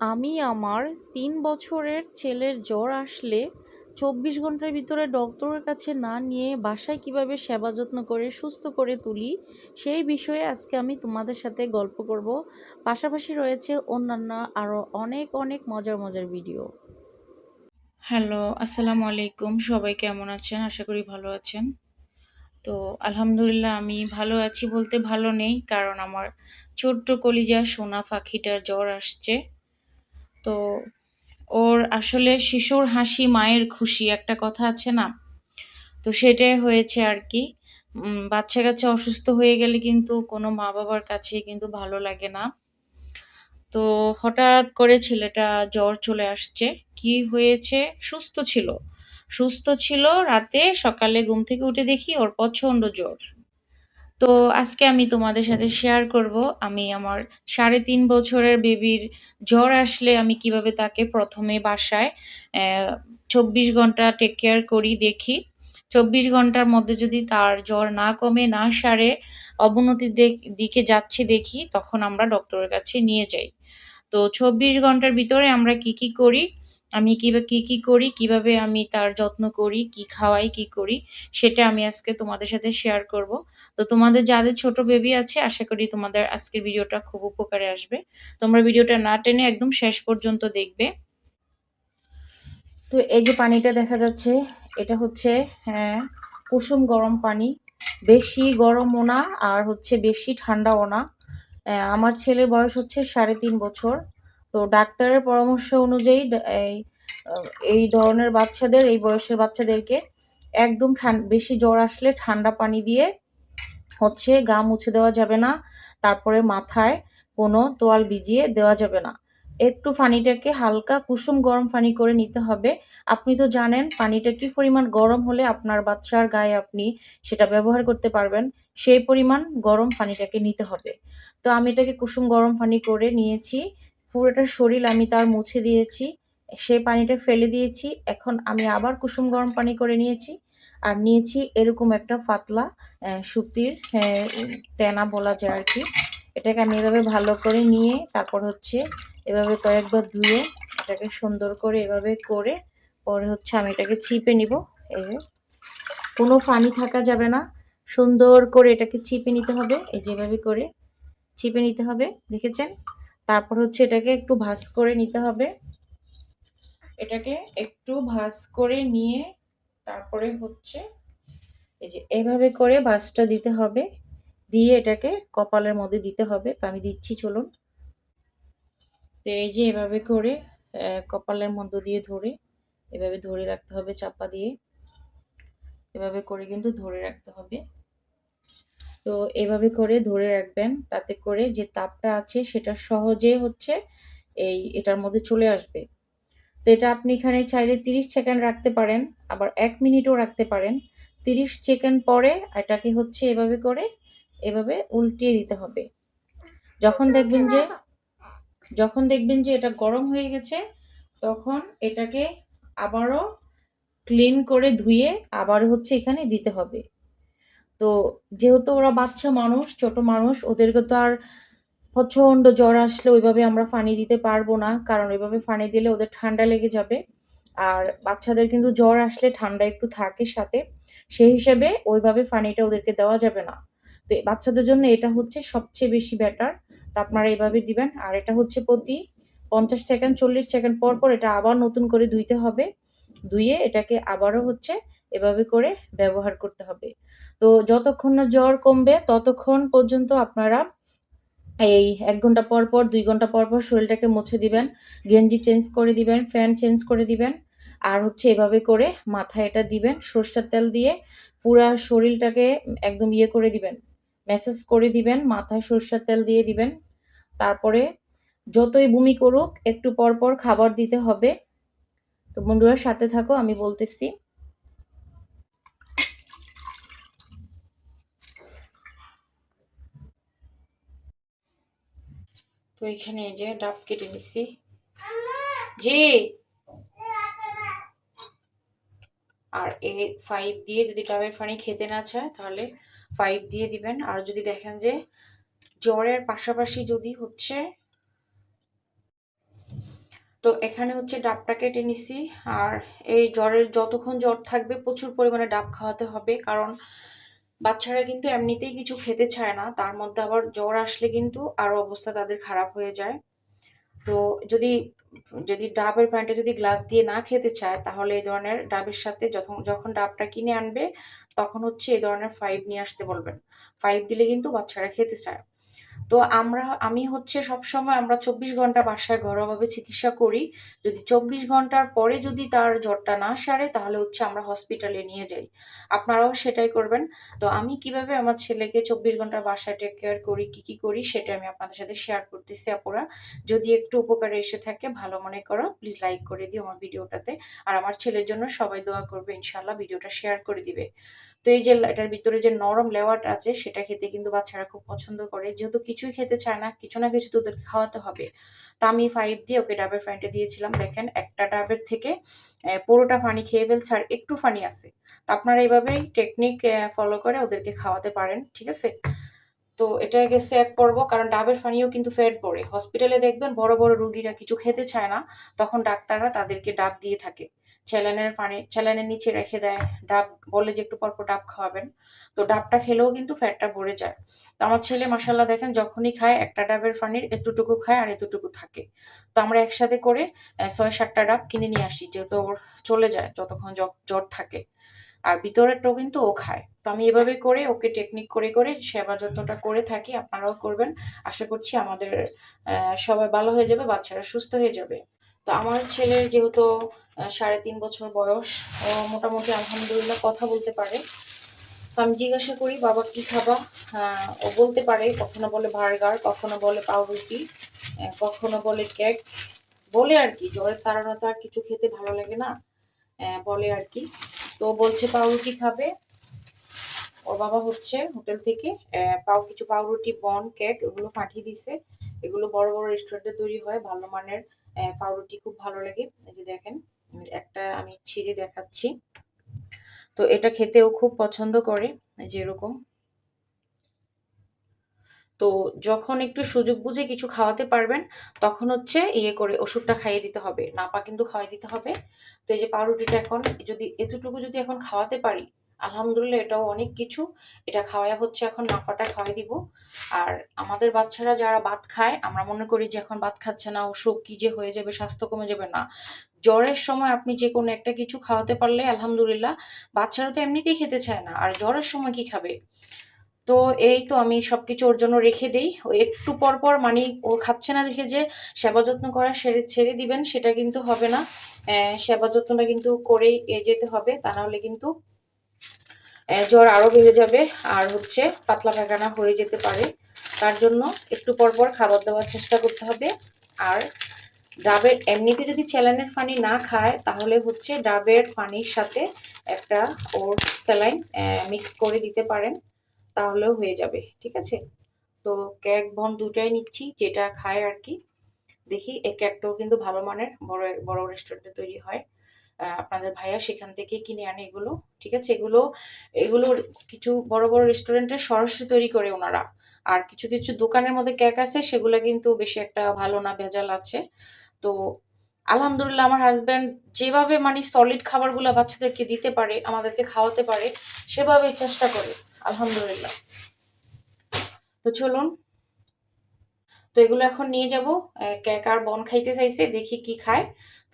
আমি আমার তিন বছরের ছেলের জ্বর আসলে চব্বিশ ঘণ্টার ভিতরে ডক্টরের কাছে না নিয়ে বাসায় কীভাবে সেবা যত্ন করে, সুস্থ করে তুলি, সেই বিষয়ে আজকে আমি তোমাদের সাথে গল্প করব। পাশাপাশি রয়েছে অন্যান্য আরও অনেক অনেক মজার মজার ভিডিও হ্যালো আসসালামু আলাইকুম। সবাই কেমন আছেন? আশা করি ভালো আছেন। তো আলহামদুলিল্লাহ আমি ভালো আছি বলতে ভালো নেই, কারণ আমার ছোট্ট কলিজা সোনা পাখিটার জ্বর আসছে। তো ওর আসলে শিশুর হাসি, মায়ের খুশি একটা কথা আছে না? তো সেটাই হয়েছে আর কি। বাচ্চা কাচ্চা অসুস্থ হয়ে গেলে কিন্তু কোনো মা বাবার কাছে কিন্তু ভালো লাগে না। তো হঠাৎ করে ছেলেটা জ্বর চলে আসছে। কি হয়েছে? সুস্থ ছিল। সুস্থ ছিল রাতে সকালে ঘুম থেকে উঠে দেখি ওর প্রচণ্ড জ্বর। তো আজকে আমি তোমাদের সাথে শেয়ার করব। আমি আমার সাড়ে তিন বছরের বেবির জ্বর আসলে আমি কীভাবে তাকে প্রথমে বাসায় চব্বিশ ঘণ্টা টেক কেয়ার করি দেখি। চব্বিশ ঘণ্টার মধ্যে যদি তার জ্বর না কমে, না সারে, অবনতির দিকে যাচ্ছে দেখি, তখন আমরা ডক্টরের কাছে নিয়ে যাই। তো চব্বিশ ঘণ্টার ভিতরে আমরা কি কি করি? আমি কীভাবে কি কি করি, কীভাবে আমি তার যত্ন করি, কি খাওয়াই, কি করি, সেটা আমি আজকে তোমাদের সাথে শেয়ার করব। তো তোমাদের যাদের ছোট বেবি আছে, আশা করি তোমাদের আজকের ভিডিওটা খুব উপকারে আসবে। তোমরা ভিডিওটা না টেনে একদম শেষ পর্যন্ত দেখবে। তো এই যে পানিটা দেখা যাচ্ছে, এটা হচ্ছে হ্যাঁ কুসুম গরম পানি। বেশি গরমও না, আর হচ্ছে বেশি ঠান্ডাও না। আমার ছেলের বয়স হচ্ছে সাড়ে তিন বছর। তো ডাক্তারের পরামর্শ অনুযায়ী এই ধরনের বাচ্চাদের, এই বয়সের বাচ্চাদেরকে একদম বেশি জ্বর আসলে ঠান্ডা পানি দিয়ে হচ্ছে গা মুছে দেওয়া যাবে না, তারপরে মাথায় কোনো তোয়াল ভিজিয়ে দেওয়া যাবে না। একটু পানিটাকে হালকা কুসুম গরম পানি করে নিতে হবে। আপনি তো জানেন, পানিটা কি পরিমাণ গরম হলে আপনার বাচ্চার গায়ে আপনি সেটা ব্যবহার করতে পারবেন, সেই পরিমাণ গরম পানিটাকে নিতে হবে। তো আমি এটাকে কুসুম গরম পানি করে নিয়েছি। পুরোটা শরীর আমি তার মুছে দিয়েছি সেই পানিটা ফেলে দিয়েছি, এখন আমি আবার কুসুম গরম পানি করে নিয়েছি, আর নিয়েছি এরকম একটা পাতলা সুতির তেনা বলা যায় আর কি। এটাকে আমি এভাবে ভালো করে নিয়ে তারপর হচ্ছে এভাবে কয়েকবার ধুয়ে এটাকে সুন্দর করে এভাবে করে পরে হচ্ছে আমি এটাকে ছিপে নিব, এই যে। কোনো পানি থাকা যাবে না, সুন্দর করে এটাকে চিপে নিতে হবে, এই যেভাবে করে চিপে নিতে হবে, দেখেছেন? তারপর হচ্ছে এটাকে একটু ভাজ করে নিতে হবে। এটাকে একটু ভাজ করে নিয়ে তারপরে হচ্ছে এই যে এভাবে করে ভাজটা দিতে হবে। দিয়ে এটাকে কপালের মধ্যে দিতে হবে। তো আমি দিচ্ছি, চলুন। তো এই যে এভাবে করে কপালের মধ্য দিয়ে ধরে এভাবে ধরে রাখতে হবে, চাপা দিয়ে। এভাবে করে কিন্তু ধরে রাখতে হবে। তো এভাবে করে ধরে রাখবেন তাতে করে যে তাপটা আছে সেটা সহজে হচ্ছে এই এটার মধ্যে চলে আসবে। তো এটা আপনি এখানে চাইলে তিরিশ সেকেন্ড রাখতে পারেন আবার এক মিনিটও রাখতে পারেন। তিরিশ সেকেন্ড পরে এটাকে হচ্ছে এভাবে করে এভাবে উল্টিয়ে দিতে হবে। যখন দেখবেন যে যখন দেখবেন যে এটা গরম হয়ে গেছে তখন এটাকে আবারও ক্লিন করে ধুয়ে আবার হচ্ছে এখানে দিতে হবে। তো যেহেতু ওরা বাচ্চা মানুষ, ছোট মানুষ, ওদেরকে তো আর প্রচণ্ড জ্বর আসলে ওইভাবে আমরা ফানি দিতে পারব না, কারণ ওইভাবে ফানি দিলে ওদের ঠান্ডা লেগে যাবে। আর বাচ্চাদের কিন্তু জ্বর আসলে ঠান্ডা একটু থাকে সাথে, সেই হিসেবে ওইভাবে ফানিটা ওদেরকে দেওয়া যাবে না। তো বাচ্চাদের জন্য এটা হচ্ছে সবচেয়ে বেশি বেটার তো আপনারা এইভাবে দিবেন। আর এটা হচ্ছে প্রতি পঞ্চাশ সেকেন্ড, চল্লিশ সেকেন্ড পর পর এটা আবার নতুন করে ধুইতে হবে। ধুয়ে এটাকে আবারও হচ্ছে এভাবে করে ব্যবহার করতে হবে। তো যতক্ষণ না জ্বর কমবে, ততক্ষণ পর্যন্ত আপনারা এই এক ঘণ্টা পর পর, দুই ঘণ্টা পর পর শরীরটাকে মুছে দিবেন, গেঞ্জি চেঞ্জ করে দিবেন, ফ্যান চেঞ্জ করে দিবেন, আর হচ্ছে এভাবে করে মাথায় এটা দিবেন, সরষের তেল দিয়ে পুরা শরীরটাকে একদম ইয়ে করে দিবেন, ম্যাসেজ করে দিবেন, মাথায় সরষের তেল দিয়ে দিবেন। তারপরে যতই বমি করুক, একটু পর পর খাবার দিতে হবে। তো বন্ধুরা, সাথে থাকো, আমি বলতেছি। তো এখানে এই যে ডাব কেটে নিছি। জি। আর এ ফাইভ দিয়ে যদি ডাবের পানি খেতে না চায়, তাহলে ফাইভ দিয়ে দিবেন। আর যদি দেখেন যে জ্বরের পাশাপাশি যদি হচ্ছে, তো এখানে হচ্ছে ডাবটা কেটে নিছি। আর এই জ্বরের যতক্ষণ জ্বর থাকবে, প্রচুর পরিমাণে ডাব খাওয়াতে হবে। কারণ বাচ্চারা কিন্তু এমনিতেই কিছু খেতে চায় না, তার মধ্যে আবার জ্বর আসলে কিন্তু আরও অবস্থা তাদের খারাপ হয়ে যায়। তো যদি যদি ডাবের প্যান্টে যদি গ্লাস দিয়ে না খেতে চায়, তাহলে এই ধরনের ডাবের সাথে যখন যখন ডাবটা কিনে আনবে, তখন হচ্ছে এই ধরনের ফাইভ নিয়ে আসতে বলবেন। ফাইভ দিলে কিন্তু বাচ্চারা খেতে চায়। তো আমরা, আমি হচ্ছে সবসময় আমরা চব্বিশ ঘণ্টা বাসায় ঘরোয়াভাবে চিকিৎসা করি। যদি চব্বিশ ঘণ্টার পরে যদি তার জ্বরটা না সারে, তাহলে হচ্ছে আমরা হসপিটালে নিয়ে যাই। আপনারাও সেটাই করবেন। তো আমি কীভাবে আমার ছেলেকে চব্বিশ ঘণ্টা বাসায় টেক কেয়ার করি, কি কি করি সেটা আমি আপনাদের সাথে শেয়ার করতেছি আপুরা। যদি একটু উপকারে এসে থাকে, ভালো মনে করো প্লিজ লাইক করে দিও আমার ভিডিওটাতে। আর আমার ছেলের জন্য সবাই দোয়া করবে ইনশাল্লাহ ভিডিওটা শেয়ার করে দিবে। তো এই যে, এটার ভিতরে যে নরম লেওয়াটা আছে, সেটা খেতে কিন্তু বাচ্চারা খুব পছন্দ করে। যেহেতু কিছুই খেতে চায় না, কিছু না কিছু তো ওদেরকে খাওয়াতে হবে। তা আমি ফাইভ দিয়ে ওকে ডাবের ফানিটা দিয়েছিলাম, দেখেন একটা ডাবের থেকে পুরোটা ফানি খেয়ে ফেলছে আর একটু ফানি আছে। তো আপনারা এইভাবেই টেকনিক ফলো করে ওদেরকে খাওয়াতে পারেন, ঠিক আছে? তো এটা গেছে এক পর্ব, কারণ ডাবের ফানিও কিন্তু ফ্যাট পড়ে। হসপিটালে দেখবেন বড় বড় রুগীরা কিছু খেতে চায় না, তখন ডাক্তাররা তাদেরকে ডাব দিয়ে থাকে। স্যালাইনের পানি স্যালাইনের নিচে রেখে দেয়। ডাব বলে যে একটু পর পর ডাব খাওয়াবেন। তো ডাবটা খেলেও কিন্তু ফ্যাটটা ভরে যায়। তো আমার ছেলে মাসাল্লাহ দেখেন যখনই খায়, একটা ডাবের পানির এতটুকু খায় আর এতটুকু থাকে। তো আমরা একসাথে করে ছয় সাতটা ডাব কিনে নিয়ে আসি, যেহেতু ওর চলে যায়, যতক্ষণ জ্বর থাকে। আর ভিতরেরটাও কিন্তু ও খায়। তো আমি এভাবে করে ওকে টেকনিক করে করে সেবা যত্নটা করে থাকি। আপনারাও করবেন। আশা করছি আমাদের সবাই ভালো হয়ে যাবে, বাচ্চারা সুস্থ হয়ে যাবে। তো আমার ছেলের যেহেতু সাড়ে তিন বছর বয়স ও মোটামুটি আলহামদুলিল্লাহ কথা বলতে পারে। তো আমি জিজ্ঞাসা করি বাবা কি খাবা? আহ, ও বলতে পারে কখনো বলে বার্গার কখনো বলে পাউরুটি কখনো বলে কেক। বলে আর কি জ্বরের তাড়না তো আর কিছু খেতে ভালো লাগে না বলে আর কি। তো বলছে পাউরুটি খাবে। ওর বাবা হচ্ছে হোটেল থেকে পাও কিছু পাউরুটি বন কেক এগুলো পাঠিয়ে দিছে। এগুলো বড় বড় রেস্টুরেন্টে তৈরি হয় ভালো মানের। পাউরুটি খুব ভালো লাগে। এই যে দেখেন একটা আমি ছিঁড়ে দেখাচ্ছি। তো এটা খেতেও খুব পছন্দ করে, এই যে এরকম। তো যখন একটু সুযোগ বুঝে কিছু খাওয়াতে পারবেন, তখন হচ্ছে ইয়ে করে ওষুধটা খাইয়ে দিতে হবে। নাপা কিন্তু খাওয়াই দিতে হবে। তো এই যে পাউরুটিটা এখন যদি, এতটুকু যদি এখন খাওয়াতে পারি আলহামদুলিল্লাহ এটাও অনেক কিছু। এটা খাওয়াই হচ্ছে এখন নাপাটা খাওয়াই দিব। আর আমাদের বাচ্চারা যারা ভাত খায়, আমরা মনে করি যে এখন ভাত খাচ্ছে না, অসুখ কি যে হয়ে যাবে, স্বাস্থ্য কমে যাবে না। জ্বরের সময় আপনি যে কোনো একটা কিছু খাওয়াতে পারলে আলহামদুলিল্লাহ বাচ্চারা তো এমনিতেই খেতে চায় না। আর জ্বরের সময় কি খাবে? তো এই তো আমি সবকিছু ওর জন্য রেখে দিই। ও একটু পর পর মানে ও খাচ্ছে না দেখে যে সেবা যত্ন করা সেরে ছেড়ে দিবেন, সেটা কিন্তু হবে না। সেবা যত্নটা কিন্তু করেই যেতে হবে, তা নাহলে কিন্তু জ্বর আরও বেড়ে যাবে আর হচ্ছে পাতলা পায়খানা হয়ে যেতে পারে। তার জন্য একটু পর পর খাবার দেওয়ার চেষ্টা করতে হবে। আর ডাবের, এমনিতে যদি স্যালাইনের পানি না খায়, তাহলে হচ্ছে ডাবের পানির সাথে একটা ওর স্যালাইন মিক্স করে দিতে পারেন, তাহলেও হয়ে যাবে, ঠিক আছে? তো কেক বন দুটাই নিচ্ছি, যেটা খায় আর কি। দেখি এই কেকটাও কিন্তু ভালো মানের, বড় বড় রেস্টুরেন্টে তৈরি হয়। আপনাদের ভাইয়া সেখান থেকে কিনে আনে এগুলো, ঠিক আছে? এগুলো এগুলোর কিছু বড় বড় রেস্টুরেন্টে সরাসরি তৈরি করে ওনারা। আর কিছু কিছু দোকানের মধ্যে কেক আছে, সেগুলো কিন্তু বেশি একটা ভালো না, ভেজাল আছে। তো আলহামদুলিল্লাহ আমার হাজব্যান্ড যেভাবে মানে সলিড খাবারগুলো বাচ্চাদেরকে দিতে পারে, আমাদেরকে খাওয়াতে পারে, সেভাবেই চেষ্টা করে, আলহামদুলিল্লাহ। তো চলুন। তো এগুলো এখন নিয়ে যাব। কেক আর বন খাইতে চাইছে, দেখি কি খায়।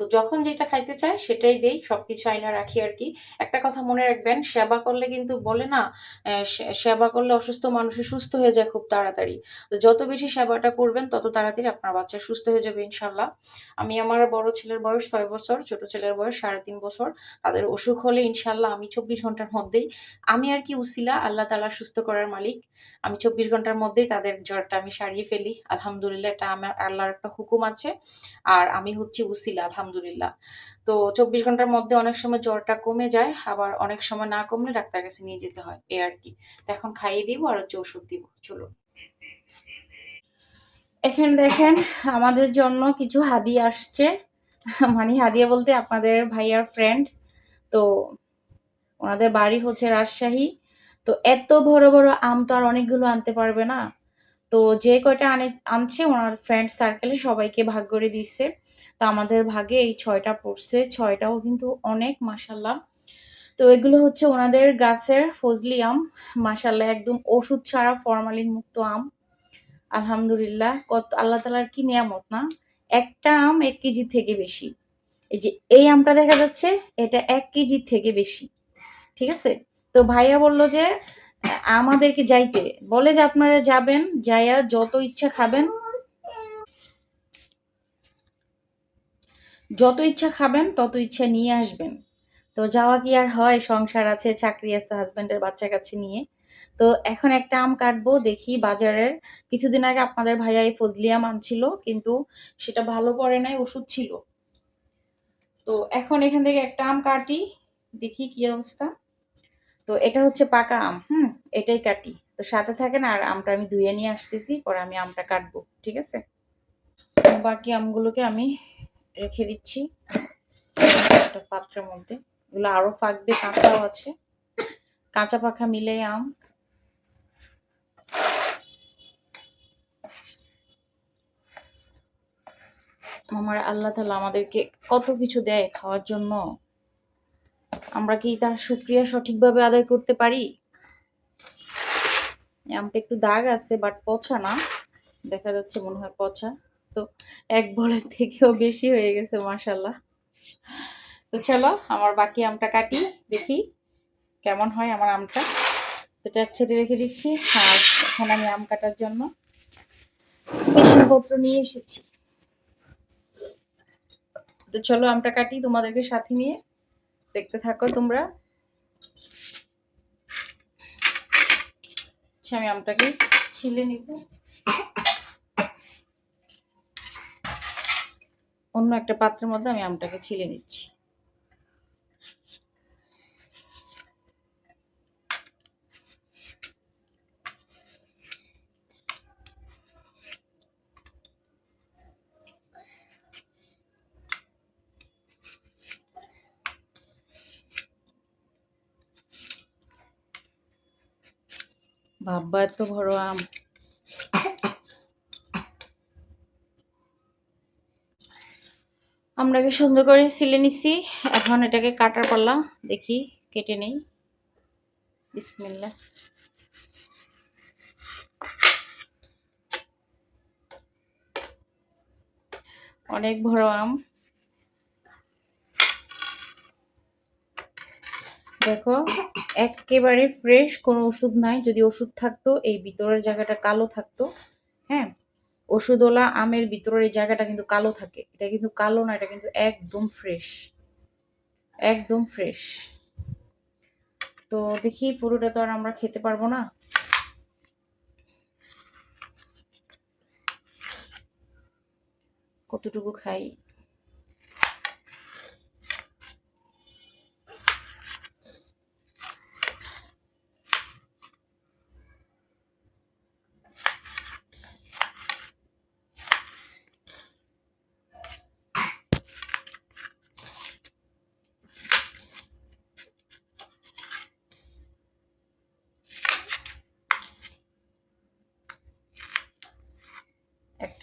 তো যখন যেটা খাইতে চায় সেটাই দেই, সবকিছু আয়না রাখি আর কি। একটা কথা মনে রাখবেন, সেবা করলে কিন্তু বলে না সেবা করলে অসুস্থ মানুষ সুস্থ হয়ে যায় খুব তাড়াতাড়ি। তো যত বেশি সেবাটা করবেন, তত তাড়াতাড়ি আপনার বাচ্চা সুস্থ হয়ে যাবে ইনশাল্লাহ আমি আমার বড় ছেলের বয়স ছয় বছর, ছোট ছেলের বয়স সাড়ে তিন বছর। তাদের অসুখ হলে ইনশাল্লাহ আমি চব্বিশ ঘণ্টার মধ্যেই, আমি আর কি উসিলা, আল্লাহ তালা সুস্থ করার মালিক। আমি চব্বিশ ঘণ্টার মধ্যেই তাদের জ্বরটা আমি সারিয়ে ফেলি। আলহামদুলিল্লাহ, এটা আমার আল্লাহর একটা হুকুম আছে। আর আমি হচ্ছি উসিলা, আলহামদুলিল্লাহ। তো চব্বিশ ঘণ্টার মধ্যে অনেক সময় জ্বরটা কমে যায়, আবার অনেক সময় না কমলে ডাক্তার কাছে নিয়ে যেতে হয় এই আর কি। এখন খাইয়ে দিব আর হচ্ছে ওষুধ দিব, চলো। এখানে দেখেন, আমাদের জন্য কিছু হাদিয়া আসছে। মানে হাদিয়া বলতে আপনাদের ভাইয়ার ফ্রেন্ড তো ওনাদের বাড়ি হচ্ছে রাজশাহী। তো এত বড় বড় আম তো আর অনেকগুলো আনতে পারবে না। তো যে কয়টা আনে, আনছে ওনার ফ্রেন্ড সার্কেলে সবাইকে ভাগ করে দিছে তো আমাদের ভাগে এই ছয়টা পড়ছে, ছয়টাও কিন্তু অনেক মাসাল্লাহ তো এগুলো হচ্ছে ওনাদের গাছের ফজলি আম মাসাল্লাহ একদম ওষুধ ছাড়া ফরমালিন মুক্ত আম। আলহামদুলিল্লাহ, কত, আল্লাহ তালার কি নিয়ামত না? একটা আম এক কেজি থেকে বেশি। এই যে, এই আমটা দেখা যাচ্ছে, এটা এক কেজির থেকে বেশি। ঠিক আছে? তো ভাইয়া বলল যে, আমাদেরকে যাইতে। বলে যে আপনারা যাবেন, যাইয়া যত ইচ্ছা খাবেন যত ইচ্ছা খাবেন, তত ইচ্ছা নিয়ে আসবেন। তো যাওয়া কি আর হয়? সংসার আছে, চাকরি আছে হাজবেন্ডের বাচ্চা কাছে নিয়ে। তো এখন একটা আম কাটবো, দেখি বাজারের। কিছুদিন আগে আপনাদের ভাইয়া এই ফজলি আম আনছিল, কিন্তু সেটা ভালো পড়ে নাই, ওষুধ ছিল। তো এখন এখান থেকে একটা আম কাটি, দেখি কি অবস্থা। তো এটা হচ্ছে পাকা আম, হুম, এটাই কাটি। তো সাথে থাকেন, আর আমটা আমি ধুয়ে নিয়ে আসতেছি, পরে আমি আমটা কাটবো, ঠিক আছে? বাকি আমগুলোকে আমি রেখে দিচ্ছি। একটা পাত্রের মধ্যে। এগুলো আরও পাকবে কাঁচাও আছে। কাঁচা পাখা মিলে আম। আমার আল্লাহ তালা আমাদেরকে কত কিছু দেয় খাওয়ার জন্য। আমরা কি তার শুক্রিয়া সঠিকভাবে আদায় করতে পারি? আমটা একটু দাগ আছে বাট পচা না। দেখা যাচ্ছে মনে হয় পচা। তো এক বলের থেকেও বেশি হয়ে গেছে মাসাল্লাহ তো চলো, আমার বাকি আমটা কাটি, দেখি কেমন হয় আমার আমটা। তো এক ছেটে রেখে দিচ্ছি, আর এখন আমি আম কাটার জন্য মেশিনপত্র নিয়ে এসেছি। তো চলো, আমটা কাটি, তোমাদেরকে সাথে নিয়ে দেখতে থাকো তোমরা। আচ্ছা আমি আমটাকে ছিলে নিব। অন্য একটা পাত্রের মধ্যে আমি আমটাকে ছিলে নিচ্ছি। বাবা এত বড় আম। আমটাকে সুন্দর করে সিলে নিছি। এখন এটাকে কাটার পাল্লা, দেখি কেটে নেই। বিসমিল্লাহ। অনেক বড় আম। দেখো, একেবারে ফ্রেশ কোনো ওষুধ নাই। যদি ওষুধ থাকতো, এই ভিতরের জায়গাটা কালো থাকতো হ্যাঁ? ওষুধওয়ালা আমের ভিতরের এই জায়গাটা কিন্তু কালো থাকে। এটা কিন্তু কালো না, এটা কিন্তু একদম ফ্রেশ একদম ফ্রেশ তো দেখি পুরোটা তো আর আমরা খেতে পারব না। কতটুকু খাই?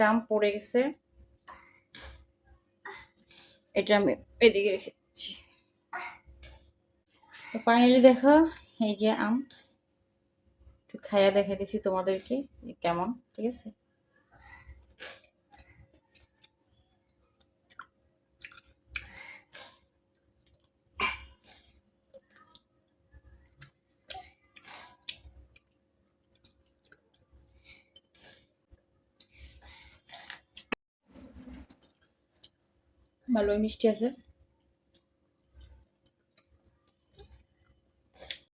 আম পড়ে গেছে। এটা আমি এদিকে রেখেছি তো ফাইনালি দেখো, এই যে আম। একটু খাইয়া দেখে দিছি তোমাদেরকে কেমন, ঠিক আছে? ভালোই মিষ্টি আছে।